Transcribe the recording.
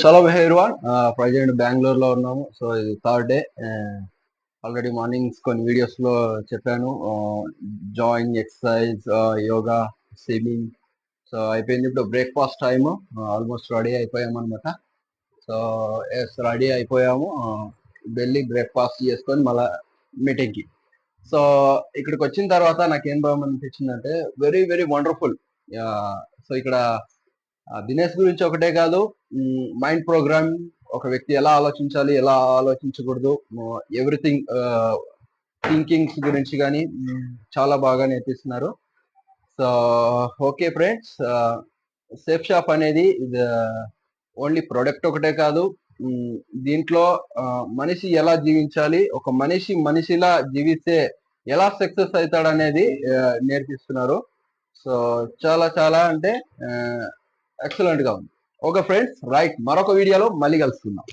Hello everyone present Bengaluru లో ఉన్నాము. So ఇది థర్డ్ డే ఆల్రెడీ మార్నింగ్స్ కొన్ని వీడియోస్లో చెప్పాను. Jogging exercise yoga swimming so అయిపోయింది ఇప్పుడు బ్రేక్ఫాస్ట్ టైము ఆల్మోస్ట్ రెడీ అయిపోయాము అనమాట సో ఎస్ రెడీ అయిపోయాము. వెళ్ళి బ్రేక్ఫాస్ట్ చేసుకొని మళ్ళీ మీటింగ్కి సో ఇక్కడికి వచ్చిన తర్వాత నాకు ఏం బాగా అనిపించిందంటే వెరీ వెరీ వండర్ఫుల్ సో ఇక్కడ దినేష్ గురించి ఒకటే కాదు మైండ్ ప్రోగ్రామ్ ఒక వ్యక్తి ఎలా ఆలోచించాలి ఎలా ఆలోచించకూడదు ఎవ్రీథింగ్ థింకింగ్స్ గురించి కానీ చాలా బాగా నేర్పిస్తున్నారు. So okay friends safe shop అనేది ఇది ఓన్లీ ప్రొడక్ట్ ఒకటే కాదు దీంట్లో మనిషి ఎలా జీవించాలి ఒక మనిషి మనిషిలా జీవిస్తే ఎలా సక్సెస్ అవుతాడనేది నేర్పిస్తున్నారు. సో చాలా చాలా అంటే ఎక్సలెంట్గా ఉంది. ఓకే ఫ్రెండ్స్ రైట్ మరొక వీడియోలో మళ్ళీ కలుసుకుందాం.